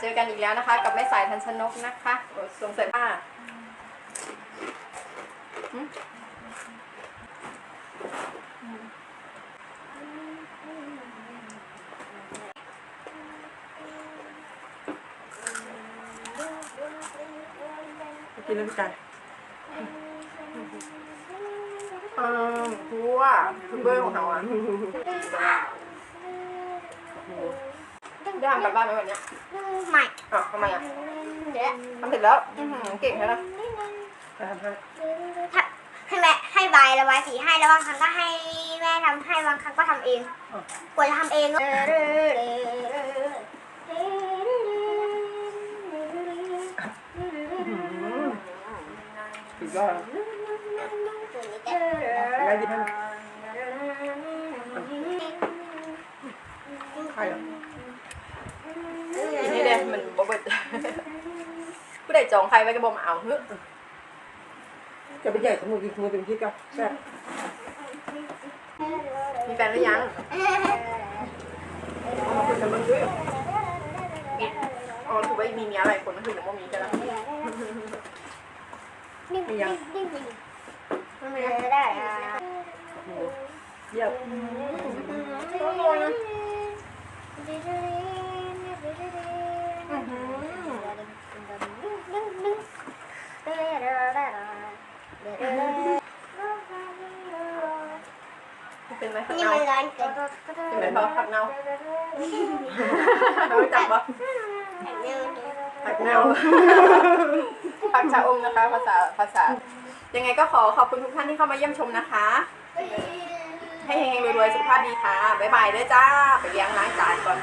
เจอกันอีกแล้วนะคะ กับแม่สายทันชนกนะคะโอ้สงสัยว่าหึกินแล้วกันเออทัวคือเบอร์ของเขาอะ ย่างกลับบ้านไหมวันเนี้ยใหม่อ้าวทำไมอะเดี๋ยวทำเสร็จแล้วอื้อหือเก่งแค่ไหนทำให้ถ้าให้แม่ให้ใบระบายสีให้แล้วบางครั้งก็ให้แม่ทำให้บางครั้งก็ทำเองกว่าจะทำเองก็สุดยอดอะไรดีท่านใครอะทีนี้เด้ มันบ่เบิดผู้ใดจองใครไว้ก็บ่มาเอาเฮ้ยจะไปใหญ่สมุนกินมือเป็นที่กับแซ่บมีแฟนหรือยังเอามาคุยกันมันด้วยมีอ๋อถือว่ามีเมียหลายคนก็คือยังบ่มีใช่ไหมได้เยี่ยม นไหมผักนี่เน่ามันร้อนเกินเป็นไหมเพราะผักเน่าเรารู้จักปะผักเน่าผักชะอมนะคะ ภาษาภาษา ยังไงก็ขอขอบคุณทุกท่านที่เข้ามาเยี่ยมชมนะคะ ให้เฮงๆรวยๆสุขภาพดีค่ะ บ๊ายบายด้วยจ้า ไปเลี้ยงล้างจานก่อน